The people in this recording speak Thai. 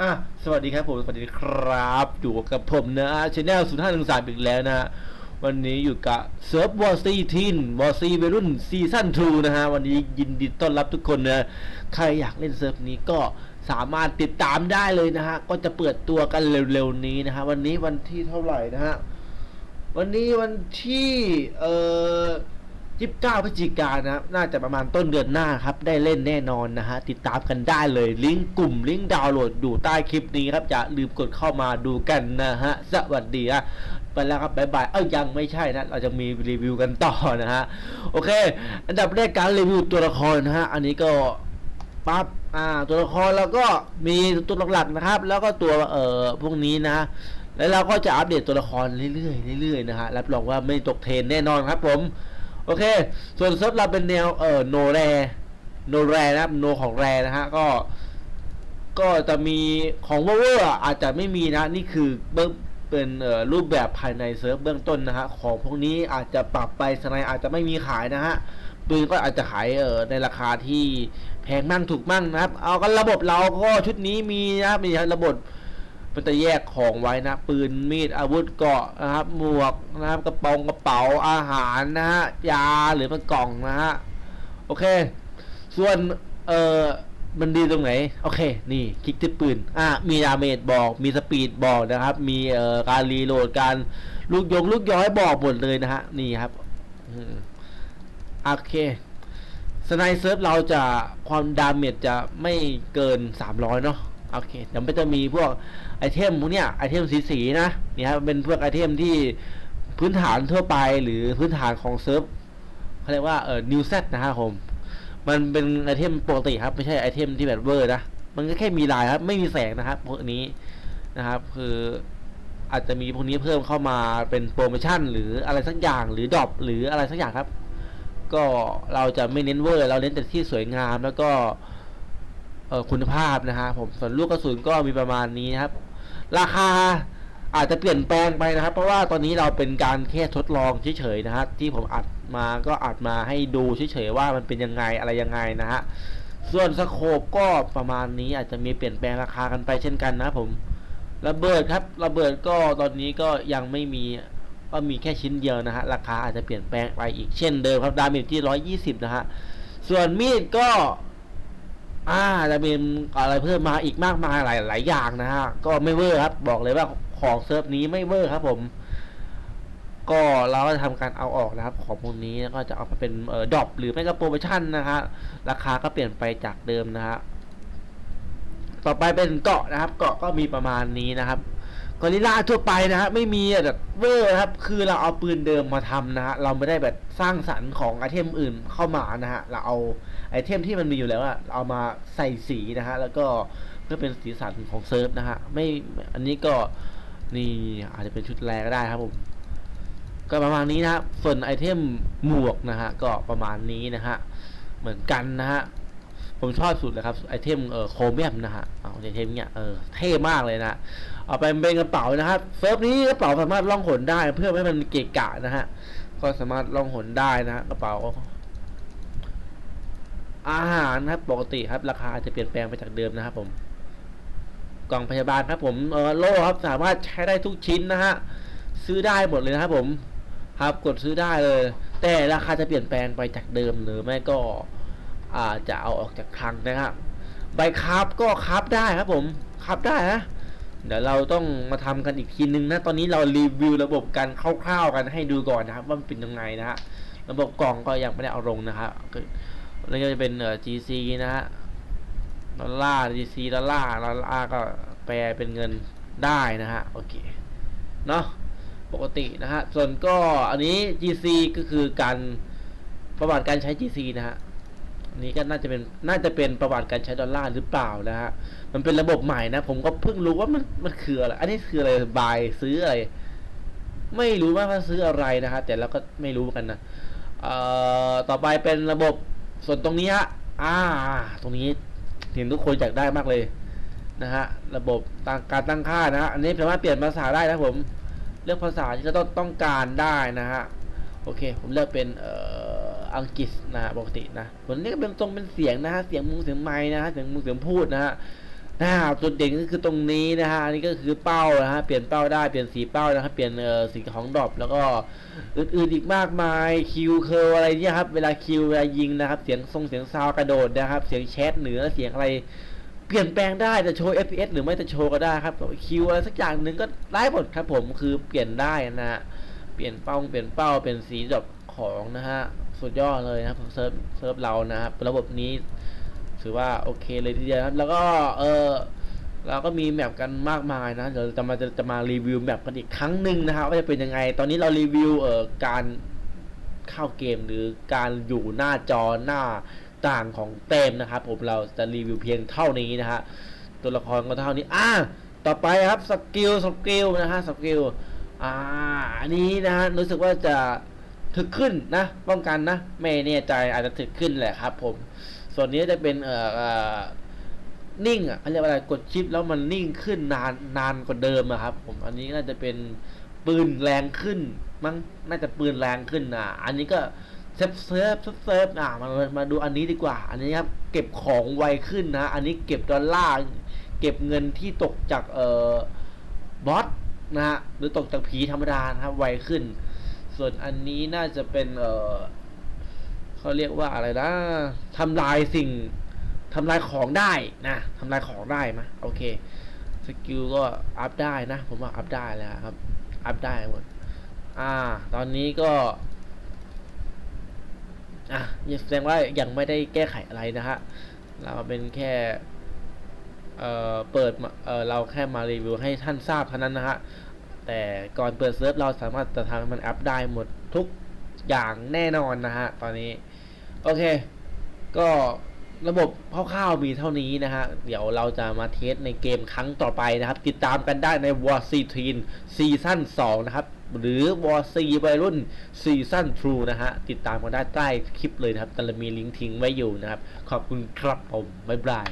อะสวัสดีครับผม สวัสดีครับ อยู่กับผมนะชแนลศูนย์ห้าหนึ่งสามอีกแล้วนะ วันนี้อยู่กับเซิร์ฟวอร์ซีทีนวอร์ซีเวรุ่นซีซั่น2นะฮะ วันนี้ยินดีต้อนรับทุกคนนะ ใครอยากเล่นเซิร์ฟนี้ก็สามารถติดตามได้เลยนะฮะ ก็จะเปิดตัวกันเร็วๆนี้นะฮะ วันนี้วันที่เท่าไหร่นะฮะ วันนี้วันที่ เอ่อ 29พฤศจิกายนนะครับน่าจะประมาณต้นเดือนหน้าครับ ได้เล่นแน่นอนนะฮะ ติดตามกันได้เลย ลิงก์กลุ่ม ลิงก์ดาวน์โหลดอยู่ใต้คลิปนี้ครับ อย่าลืมกดเข้ามาดูกันนะฮะ สวัสดีนะไปแล้วครับบ๊ายบาย เอ้ายังไม่ใช่นะ เราจะมีรีวิวกันต่อนะฮะ โอเค อันดับแรกการรีวิวตัวละครนะฮะ อันนี้ก็ปั๊บ อ่า ตัวละครแล้วก็มีตัวหลักๆนะครับ แล้วก็ตัวเอ่อพวกนี้นะแล้วเราก็จะอัปเดตตัวละครเรื่อยๆเรื่อยๆนะฮะ รับรองว่าไม่ตกเทรนแน่นอนครับผม โอเค ส่วนเซิร์ฟเราเป็นแนวเอ่อโนแรโนแรนะครับโนของแรนะฮะก็ก็จะมีของเวอร์อาจจะไม่มีนะ นี่คือเบื้องเป็นเอ่อรูปแบบภายในเซิร์ฟเบื้องต้นนะฮะของพวกนี้อาจจะปรับไปสไนอาจจะไม่มีขายนะฮะปืนก็อาจจะขายเออในราคาที่แพงมั่งถูกมั่งนะครับ เอากันระบบเราก็ชุดนี้มีนะครับมีระบบ มันจะแยกของไว้นะ ปืนมีดอาวุธเกราะนะครับ หมวกนะครับกระป๋องกระเป๋าอาหารนะฮะยาหรือมันกล่องนะฮะโอเค ส่วนเออมันดีตรงไหน โอเค นี่คลิกที่ปืน อะ มีดาเมจบอก มีสปีดบอกนะครับ มีเอ่อการรีโหลด การลูกยงลูกย้อยบอกหมดเลยนะฮะ นี่ครับโอเค สไนเซิร์ฟเราจะความดาเมจจะไม่เกิน 300 เนาะ โอเค เดี๋ยวมันจะมีพวก ไอเทมพวกเนี้ยไอเทมสีๆนะนี่ครับเป็นพวกไอเทมที่พื้นฐานทั่วไปหรือพื้นฐานของเซิร์ฟเขาเรียกว่าเอ่อ new set นะครับผมมันเป็นไอเทมปกติครับไม่ใช่ไอเทมที่แบบเวอร์นะมันก็แค่มีลายครับ ไม่มีแสงนะครับพวกนี้นะครับ คืออาจจะมีพวกนี้เพิ่มเข้ามาเป็นโปรโมชั่น หรืออะไรสักอย่างหรือดรอปหรืออะไรสักอย่างครับ ก็เราจะไม่เน้นเวอร์ เราเน้นแต่ที่สวยงามแล้วก็คุณภาพนะฮะผมส่วนลูกกระสุนก็มีประมาณนี้นะครับ ราคาอาจจะเปลี่ยนแปลงไปนะครับ เพราะว่าตอนนี้เราเป็นการแค่ทดลองเฉยๆนะครับที่ผมอัดมาก็อัดมาให้ดูเฉยๆว่ามันเป็นยังไงอะไรยังไงนะฮะส่วนสโคปก็ประมาณนี้อาจจะมีเปลี่ยนแปลงราคากันไปเช่นกันนะครับผมระเบิดครับระเบิดก็ตอนนี้ก็ยังไม่มีก็มีแค่ชิ้นเดียวนะฮะราคาอาจจะเปลี่ยนแปลงไปอีกเช่นเดิมครับดาเมจที่ร้อยยี่สิบนะฮะส่วนมีดก็ อ่าจะมีอะไรเพิ่มมาอีกมากมายหลายหลายอย่างนะฮะ ก็ไม่เวอร์ครับ บอกเลยว่าของเซิร์ฟนี้ไม่เวอร์ครับผม ก็เราก็จะทำการเอาออกนะครับ ของพวกนี้แล้วก็จะเอามาเป็นเอ่อดรอปหรือไม่ก็โปรโมชั่นนะฮะราคาก็เปลี่ยนไปจากเดิมนะฮะต่อไปเป็นเกาะนะครับ เกาะก็มีประมาณนี้นะครับ กอริลลาทั่วไปนะฮะไม่มีแบบเวอร์นะครับคือเราเอาปืนเดิมมาทำนะฮะเราไม่ได้แบบสร้างสรรค์ของไอเทมอื่นเข้ามานะฮะเราเอาไอเทมที่มันมีอยู่แล้วอะเอามาใส่สีนะฮะแล้วก็เพื่อเป็นสีสันของเซิร์ฟนะฮะไม่อันนี้ก็นี่อาจจะเป็นชุดแรกก็ได้ครับผมก็ประมาณนี้นะส่วนไอเทมหมวกนะฮะก็ประมาณนี้นะฮะเหมือนกันนะฮะ ผมชอบสุดเลยครับไอเทมเอ่อโครเมียมนะฮะเอาไอเทมเนี่ยเออเท่มากเลยนะเอาไปเป็นกระเป๋านะครับเซิร์ฟนี้กระเป๋าสามารถล่องหนได้ เพื่อไม่ให้มันเกะกะนะฮะก็สามารถล่องหนได้นะฮะกระเป๋าอาหารครับปกติครับ ราคาอาจจะเปลี่ยนแปลงไปจากเดิมนะครับผมกล่องพยาบาลครับผมเออโล่ครับสามารถใช้ได้ทุกชิ้นนะฮะซื้อได้หมดเลยนะครับผม ครับกดซื้อได้เลย แต่ราคาจะเปลี่ยนแปลงไปจากเดิมหรือไม่ก็ จจะเอาออกจากคลังนะครับ ใบคราฟก็คราฟได้ครับผมคราฟได้นะเดี๋ยวเราต้องมาทำกันอีกทีนึงนะ ตอนนี้เรารีวิวระบบกันคร่าวๆกันให้ดูก่อนนะครับ ว่ามันเป็นยังไงนะฮะ ระบบกล่องก็ยังไม่ได้เอาลงนะครับแล้วก็จะเป็นเอ่อ GC นะฮะ ดอลลาร์ GC ดอลลาร์ ดอลลาร์ก็แปลเป็นเงินได้นะฮะ โอเค เนาะปกตินะฮะ ส่วนก็อันนี้ GC ก็คือการประวัติการใช้ GC นะฮะ นนี้ก็น่าจะเป็นน่าจะเป็นประวัติการใช้ดอลลาร์หรือเปล่านะฮะมันเป็นระบบใหม่นะ ผมก็เพิ่งรู้ว่ามันมันคืออะไร อันนี้คืออะไรบายซื้ออะไร ไม่รู้ว่ามันซื้ออะไรนะฮะแต่เราก็ไม่รู้กันนะเอ่อต่อไปเป็นระบบส่วนตรงนี้ฮะอ่า ตรงนี้เห็นทุกคนอยากได้มากเลยนะฮะระบบต่างการตั้งค่านะฮะอันนี้สามารถเปลี่ยนภาษาได้นะผม เลือกภาษาที่เราต้องต้องการได้นะฮะโอเค ผมเลือกเป็นเอ่อ อังกฤษนะปกตินะผมนี่ก็เป็นตรงเป็นเสียงนะฮะเสียงมูเสียงไม้นะฮะเสียงมูเสียงพูดนะฮะนะจุดเด่นก็คือตรงนี้นะฮะอันนี้ก็คือเป้านะฮะเปลี่ยนเป้าได้เปลี่ยนสีเป้านะครับเปลี่ยนเอ่อสีของดรอปแล้วก็อื่นๆอีกมากมายคิวเคอร์อะไรเนี่ยครับเวลาคิวเวลายิงนะครับเสียงทรงเสียงซาวกระโดดนะครับเสียงแชทเหนือเสียงอะไรเปลี่ยนแปลงได้จะโชว์ FPS หรือไม่จะโชว์ก็ได้ครับคิวอะไรสักอย่างหนึ่งก็ได้หมดครับผมคือเปลี่ยนได้นะฮะเปลี่ยนเป้าเปลี่ยนเป้าเปลี่ยนสีดรอปของนะฮะ สุดยอดเลยนะครับเซิร์ฟเซิร์ฟเรานะครับระบบนี้ถือว่าโอเคเลยทีเดียวครับ แล้วก็เออเราก็มีแมปกันมากมายนะเดี๋ยวจะมาจะจะมารีวิวแมปกันอีกครั้งหนึ่งนะครับว่าจะเป็นยังไง ตอนนี้เรารีวิวเอ่อการเข้าเกมหรือการอยู่หน้าจอหน้าต่างของเต็มนะครับผมเราจะรีวิวเพียงเท่านี้นะฮะตัวละครก็เท่านี้อ่าต่อไปครับสกิลสกิลนะฮะสกิลอ่าอันนี้นะฮะรู้สึกว่าจะ ถึกขึ้นนะป้องกันนะไม่แน่ใจอาจจะถึกขึ้นแหละครับ ผม ส่วนนี้จะเป็นเอ่อนิ่งอะเขาเรียกว่าอะไรกดชิปแล้วมันนิ่งขึ้นนานนานกว่าเดิมอะครับ ผมอันนี้น่าจะเป็นปืนแรงขึ้น มั้งน่าจะปืนแรงขึ้นอะอันนี้ก็เซฟเซฟเซฟเซฟอะมามามาดูอันนี้ดีกว่า อันนี้ครับเก็บของไวขึ้นนะ อันนี้เก็บดอลลาร์เก็บเงินที่ตกจากเอ่อบอสนะฮะหรือตกจากผีธรรมดานะครับไวขึ้น ส่วนอันนี้น่าจะเป็นเออเขาเรียกว่าอะไรนะทำลายสิ่งทำลายของได้นะทำลายของได้มะโอเคสกิลก็อัพได้นะ ผมว่าอัพได้แล้วครับ อัพได้หมดอ่า ตอนนี้ก็ อะแสดงว่ายังไม่ได้แก้ไขอะไรนะฮะ เราเป็นแค่ เอ่อ เปิด เอ่อ เราแค่มารีวิวให้ท่านทราบเท่านั้นนะฮะ แต่ก่อนเปิดเซิร์ฟเราสามารถจะทำให้มันอัพได้หมดทุกอย่างแน่นอนนะฮะ ตอนนี้ โอเค ก็ระบบคร่าวๆมีเท่านี้นะฮะ เดี๋ยวเราจะมาเทสในเกมครั้งต่อไปนะครับ ติดตามกันได้ใน War C t e e n ซีซั่น2นะครับ หรือ War C วัยรุ่นซีซั่น True นะฮะ ติดตามกันได้ใต้คลิปเลยนะครับแต่เรามีลิงก์ทิ้งไว้อยู่นะครับ ขอบคุณครับผม บ๊ายบาย